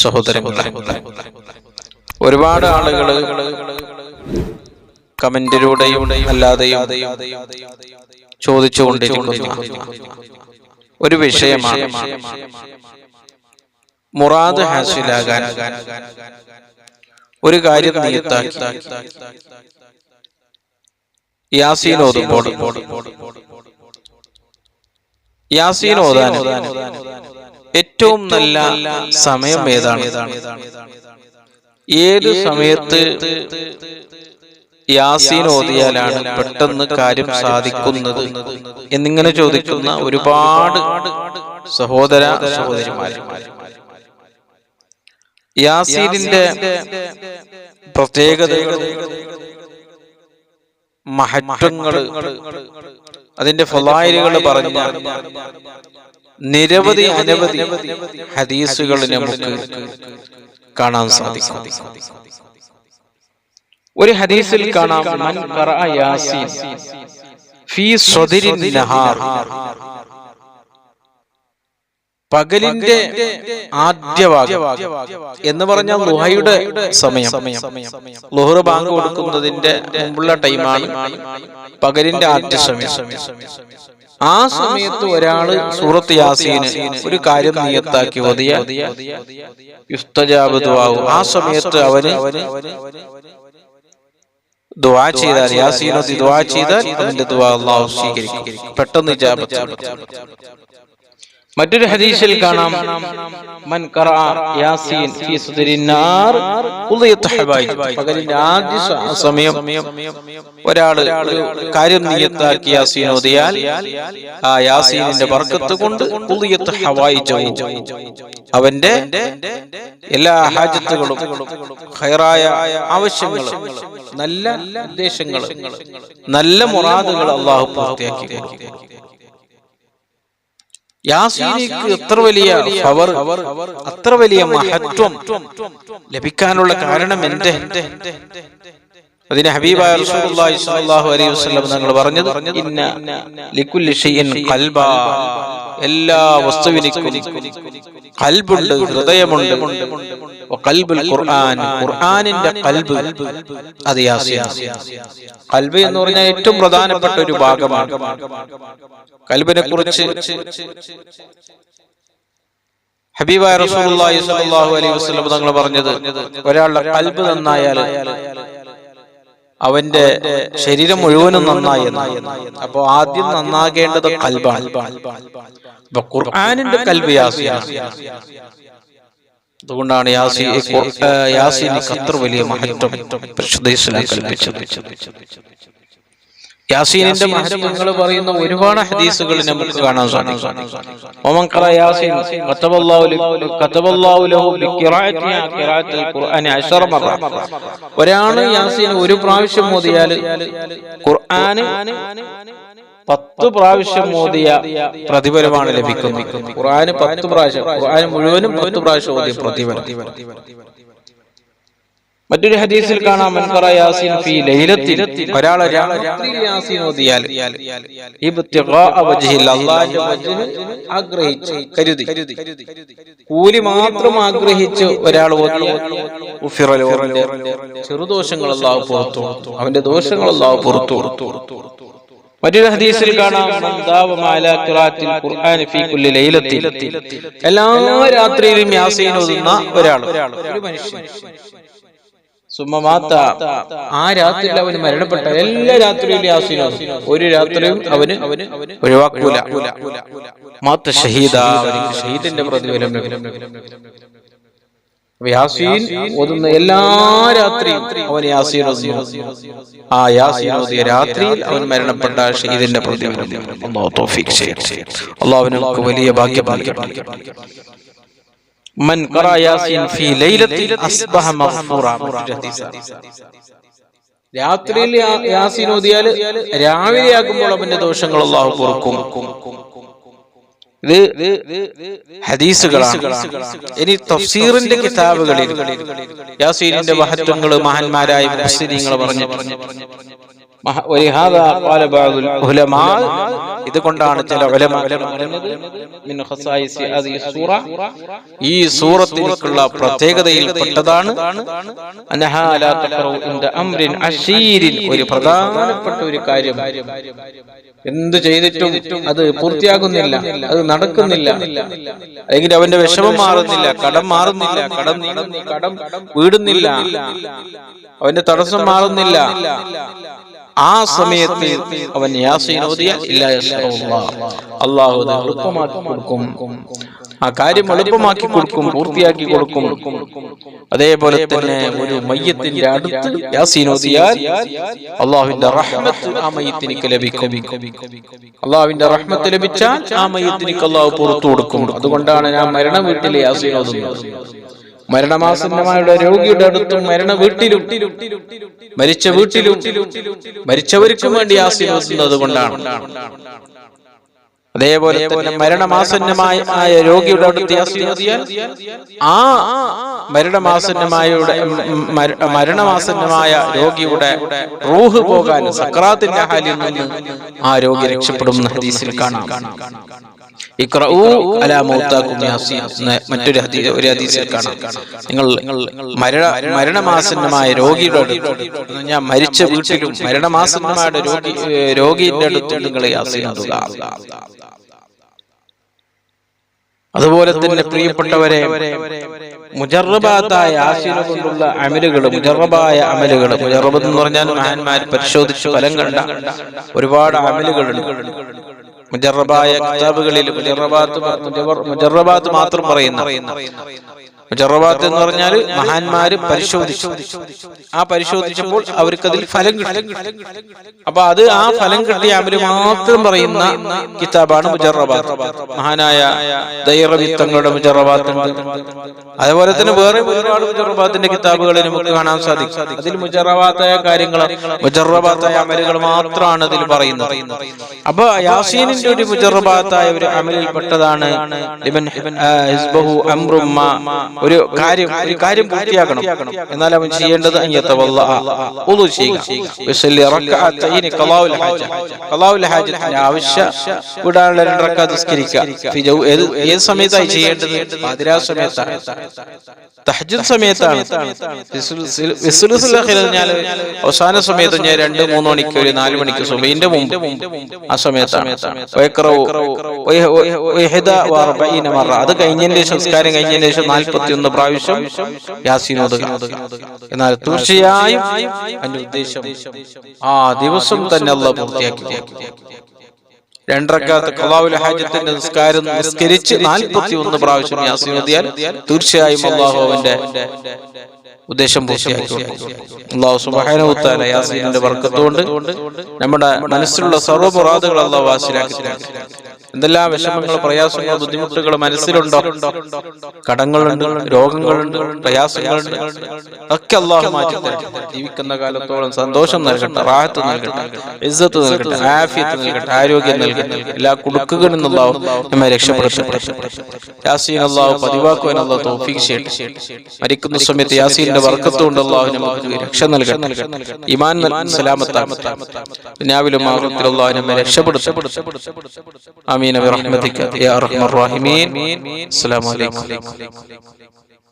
സഹോദരങ്ങളെ ഒരുപാട് ആളുകൾ കമന്റിലൂടെയും അല്ലാതെയും ചോദിച്ചുകൊണ്ടിരിക്കുന്ന. ഒരു വിഷയമാണ് മുറാദ് ഹാസിലാകാൻ ഒരു കാര്യം നിയത്താക്കി. യാസീൻ ഓതുമ്പോൾ യാസീൻ ഓതാൻ ഏറ്റവും നല്ല സമയം ഏതാണ്? ഏത് സമയത്ത് യാസീൻ ഓതിയാലാണ് പെട്ടെന്ന് കാര്യം സാധിക്കുന്നത്? എന്നിങ്ങനെ ചോദിക്കുന്ന ഒരുപാട് സഹോദര സഹോദരിമാര്. യാസീനിന്റെ പ്രത്യേകതകൾ മഹത്വങ്ങൾ അതിന്റെ ഫലായിലുകൾ പറഞ്ഞ നിരവധി അനവധി ഹദീസുകൾ നമുക്ക് കാണാൻ സാധിക്കും. ഒരു ഹദീസിൽ കാണാം ഫീ സ്വദിരിൻ നഹാർ. പകലിന്റെ ആദ്യ എന്ന് പറഞ്ഞാൽ ലുഹയുടെ സമയം. ലുഹർ ബാങ്ക് കൊടുക്കുന്നതിന്റെ മുമ്പുള്ള ടൈമാണ് പകലിന്റെ ആദ്യ സമയം. ആ സമയത്ത് ഒരാൾ സൂറത്ത് യാസീന് ഒരു കാര്യം നിയത്താക്കി. ഒതിയ യുസ്തജാബ് ദുആവും ആ സമയത്ത് അവന് ദുആ ചെയ്താൽ യാസീനോതി ദുആ ചെയ്താൽ അവന്റെ ദുആ അള്ളാഹു സ്വീകരിക്കും. പെട്ടെന്ന് ഇജാബത്ത് മറ്റൊരു ഹദീസിൽ കാണാം മൻ യാസീൻ ഫീ സുദരിന്നാർ പകലിന്റെ ആദ്യ സമയം ഒരാൾ ഒരു കാര്യം നിയത്താക്കി യാസീൻ ഓതിയാൽ ആ യാസീനിന്റെ ബർക്കത്ത് കൊണ്ട് പുതിയത്ത് ഹവായി അവന്റെ എല്ലാ ഹാജത്തുകളും ഖൈറായ ആവശ്യങ്ങളും നല്ല ഉദ്ദേശങ്ങളും നല്ല മുറാദുകൾ അള്ളാഹു പൂർത്തിയാക്കി യാസീനിക്ക് എത്ര വലിയ പവർ അത്ര വലിയ മഹത്വം ലഭിക്കാനുള്ള കാരണം എന്റെ അതിന് ഹബീബായ റസൂലുള്ളാഹി സ്വല്ലല്ലാഹു അലൈഹി വസല്ലം തങ്ങൾ പറഞ്ഞത് എല്ലാ വസ്തുവിനും കൽബുണ്ട് ഹൃദയമുണ്ട്. ഖൽബുൽ ഖുർആൻ ഖുർആനിന്റെ കൽബ് കൽബ് എന്ന് പറഞ്ഞാൽ ഏറ്റവും പ്രധാനപ്പെട്ട ഒരു ഭാഗമാണ്. കൽബിനെ കുറിച്ച് ഹബീബായ റസൂലുള്ളാഹി സ്വല്ലല്ലാഹു അലൈഹി വസല്ലം തങ്ങൾ പറഞ്ഞത് ഒരാളുടെ കൽബ് നന്നായാൽ അവന്റെ ശരീരം മുഴുവനും നന്നായി അപ്പൊ ആദ്യം നന്നാകേണ്ടത് കൽബാണ്. അപ്പൊ ഖുർആനിന്റെ കൽബ് യാസീനാണ് അതുകൊണ്ടാണ് യാസി യാസിന് അത്ര വലിയ മഹത്വം. പരിശുദ്ധ യാസീനിന്റെ മഹത്വങ്ങൾ പറയുന്ന ഒരുപാട് ഹദീസുകൾ നമുക്ക് കാണാൻ സാധിക്കും. ഒരാൾ യാസീൻ ഖുർആനി ഒരു പ്രാവശ്യം ഓതിയാൽ ഖുർആൻ പത്ത് പ്രാവശ്യം ഓതിയ പ്രതിഫലമാണ് ലഭിക്കുന്നത്. ഖുർആന് പത്ത് പ്രാവശ്യം. ഖുർആൻ മുഴുവനും പത്ത് പ്രാവശ്യം ഓതിയ പ്രതിഫലം. മറ്റൊരു ഹദീസിൽ കാണാം യാസീൻ ഫീ ലൈലത്തിൽ ഓതിയാൽ കൂലി മാത്രം ആഗ്രഹിച്ച് ഒരാൾ ചെറുദോഷങ്ങൾ അല്ലാഹു പുറത്തു അവന്റെ ദോഷങ്ങൾ അല്ലാഹു പുറത്തു. മറ്റൊരു ഹദീസിൽ കാണാം എല്ലാ രാത്രിയിലും യാസീൻ ഓതുന്ന ഒരാൾ ഒരു മനുഷ്യൻ. സുമമാത്ത ആ രാത്രിയിൽ അവന് മരണപ്പെട്ട എല്ലാ രാത്രിയിലും ഓതും. ഒരു രാത്രിയും അവന് അവന് ഒഴിവാക്കൂല. മാത്ത ഷഹീദ. ഷഹീദിന്റെ പ്രതിഫലം യാസീൻ ഓതുന്ന എല്ലാ രാത്രിയും അവൻ യാസീൻ. ആ യാസീൻ ഓതിയ രാത്രിയിൽ അവൻ മരണപ്പെട്ട ഷഹീദിന്റെ പ്രതിഫലം അള്ളാഹു തൗഫീഖ് ചെയ്യട്ടെ. അള്ളാഹു നമുക്ക് വലിയ ഭാഗ്യം നൽകട്ടെ. മൻ യാസീൻ ഫീ ലൈലത്തിൽ അസ്ബഹ മഗ്ഫൂറ രാത്രിയിൽ യാസീൻ ഓതിയാൽ രാവിലെ ആകുമ്പോൾ അവന്റെ ദോഷങ്ങൾ അള്ളാഹു പൊറുക്കും. ഇത് ഹദീസുകളാണ്. ഇനി തഫ്സീറിന്റെ കിതാബുകളിൽ യാസീനിന്റെ മഹത്വങ്ങൾ മഹാന്മാരായ മുസ്ലിങ്ങൾ പറഞ്ഞിട്ടുണ്ട്. ഇതുകൊണ്ടാണ് ചില ഈ സൂറത്തിലേക്കുള്ള പ്രത്യേകതയിൽ പെട്ടതാണ് ഒരു പ്രധാനപ്പെട്ട ഒരു കാര്യം. എന്ത് ചെയ്തിട്ടും അത് പൂർത്തിയാകുന്നില്ല അത് നടക്കുന്നില്ല. അല്ലെങ്കിൽ അവന്റെ വിഷമം മാറുന്നില്ല കടം മാറുന്നില്ല കടം കടം വീടുന്നില്ല അവന്റെ തടസ്സം മാറുന്നില്ല. ആ സമയത്ത് അവൻ യാസീൻ ഓതിയ. അള്ളാഹു എളുപ്പമാക്കി കൊടുക്കും. ആ കാര്യം എളുപ്പമാക്കി കൊടുക്കും പൂർത്തിയാക്കി കൊടുക്കും. അതേപോലെ തന്നെ ഒരു മയ്യത്തിന്റെ അടുത്ത് യാസീൻ അള്ളാഹുവിന്റെ റഹ്മത്ത് ആ ലഭിക്കും. അള്ളാഹുവിന്റെ റഹ്മത്ത് ലഭിച്ചാൽ ആ മയ്യത്തിനിക്ക് അള്ളാഹു പുറത്തു കൊടുക്കും. അതുകൊണ്ടാണ് ഞാൻ മരണ വീട്ടിലെ യാസീൻ ഓതുന്നത് മരണമാസന്നമായുള്ള രോഗിയുടെ അടുത്തും മരണ വീട്ടിലും മരിച്ച വീട്ടിലും മരിച്ചവർക്കും വേണ്ടി ആശീർവദിക്കുന്നത് കൊണ്ടാണ്. അതേപോലെ തന്നെ മരണമാസന്നമായ രോഗിയുടെ അടുത്ത് ആ മരണമാസന്നമായ മരണമാസന്നമായ രോഗിയുടെ റൂഹ് പോകാൻ സക്രാത്തിന്റെ ഹാലിൽ നിന്ന് ആ രോഗി രക്ഷപ്പെടും ഹദീസിൽ കാണാം. മറ്റൊരു ഒരു ഹദീസിൽ കാണാം. നിങ്ങൾ മരണ മരണമാസന്നമായ രോഗിയുടെ അടുത്ത് ഞാൻ മരിച്ച വീട്ടിലും മരണമാസന്നമായ രോഗി രോഗിയുടെ അടുത്ത് നിങ്ങൾ യാസീൻ അതുപോലെ തന്നെ പ്രിയപ്പെട്ടവരെ മുജറബാത്തായ ആശീല കൊണ്ടുള്ള അമലുകൾ മുജറബായ അമലുകൾ മുജറബ് എന്ന് പറഞ്ഞാൽ മഹാന്മാർ പരിശോധിച്ച് ഫലം കണ്ട ഒരുപാട് അമലുകളുണ്ട്. മുജറബായ കിതാബുകളിൽ മുജറബാത്ത് മുജറബാത്ത് മാത്രം പറയുന്ന മുജറബാത്ത് എന്ന് പറഞ്ഞാൽ മഹാന്മാര് പരിശോധിച്ചു. ആ പരിശോധിച്ചപ്പോൾ അവർക്ക് അതിൽ ഫലം കിട്ടി. അപ്പൊ അത് ആ ഫലം കിട്ടിയ അവർ മാത്രം പറയുന്ന കിതാബാണ് മുജറബാത്ത്. മഹാനായ ദൈറവിത്തങ്ങളുടെ മുജറബാത്ത് അതുപോലെ തന്നെ വേറെ ഒരുപാട് മുജറബാത്തിന്റെ കിതാബുകൾ നമുക്ക് കാണാൻ സാധിക്കും. അതിൽ മുജറബാത്തായ കാര്യങ്ങൾ മുജറബാത്തായ അമലുകൾ മാത്രമാണ് അതിൽ പറയുന്നത്. അപ്പൊ യാസീനിന്റെ ഒരു മുജറബാത്തായ ഒരു അമലിൽ പെട്ടതാണ്. ഒരു കാര്യം ഒരു കാര്യം പൂർത്തിയാക്കണം. എന്നാൽ അവൻ ചെയ്യേണ്ടത് ആവശ്യ വിടാനുള്ള നിസ്കരിക്കുക. ഏത് സമയത്തായി ചെയ്യേണ്ടത്? സമയത്താണ്. സമയത്താണ് അവസാന സമയത്ത് ഞാൻ രണ്ട് മൂന്ന് മണിക്ക് ഒരു നാല് മണിക്ക് സുബൈന്റെ മുമ്പ്. ആ സമയത്താണ്. അത് കഴിഞ്ഞതിന്റെ ശേഷം സംസ്കാരം കഴിഞ്ഞതിന് ശേഷം ഒന്ന് പ്രാവശ്യം യാസീൻ എന്നാൽ തീർച്ചയായും അതിന്റെ ഉദ്ദേശം ആ ദിവസം തന്നെ അള്ളാഹ് പൂർത്തിയാക്കി രണ്ടരക്കാലത്ത് കലാവുൽ ഹാജത്തിന്റെ നിസ്കാരം നിസ്കരിച്ച് നാൽപ്പത്തി ഒന്ന് പ്രാവശ്യം യാസിനോദിയാൽ തീർച്ചയായും അള്ളാഹു അവന്റെ ഉദ്ദേശം പൂർത്തിയാക്കി അള്ളാഹു സുബാനുത്താല യാസീനിന്റെ വർക്കത്തുകൊണ്ട് നമ്മുടെ മനസ്സിലുള്ള സർവപുറാദുകൾ അള്ളാഹു വാസിലാക്കി. എന്തെല്ലാം വിഷമങ്ങൾ പ്രയാസങ്ങൾ ബുദ്ധിമുട്ടുകൾ മനസ്സിലുണ്ടോ? കടങ്ങളുണ്ട് രോഗങ്ങളുണ്ട് പ്രയാസങ്ങളുണ്ട്. ഒക്കെ അള്ളാഹു മാറ്റി ജീവിക്കുന്ന കാലത്തോളം സന്തോഷം നൽകട്ടെ റാഹത്ത് നൽകട്ടെ. ഇസ്സത്ത് നൽകട്ടെ. ആഫിയത്ത് നൽകട്ടെ ആരോഗ്യം നൽകട്ടെ. എല്ലാ കുടുക്കുകളിൽ നിന്നുള്ളാവും നമ്മെ രക്ഷപ്പെടുത്തട്ടെ. യാസീൻ അള്ളാഹു പതിവാക്കുവാൻ അള്ളാഹു തോഫീക്ക് ചെയ്യട്ടെ. മരിക്കുന്ന സമയത്ത് യാസീന്റെ വർക്കത്തുകൊണ്ട് അള്ളാഹു നമുക്ക് രക്ഷ നൽകട്ടെ. ഇമാൻ നൽകി സലാമത്താകട്ടെ ദുനിയാവിലും ആഖിറത്തിലും അള്ളാഹു നമ്മെ രക്ഷപ്പെടുത്തട്ടെ ആമീൻ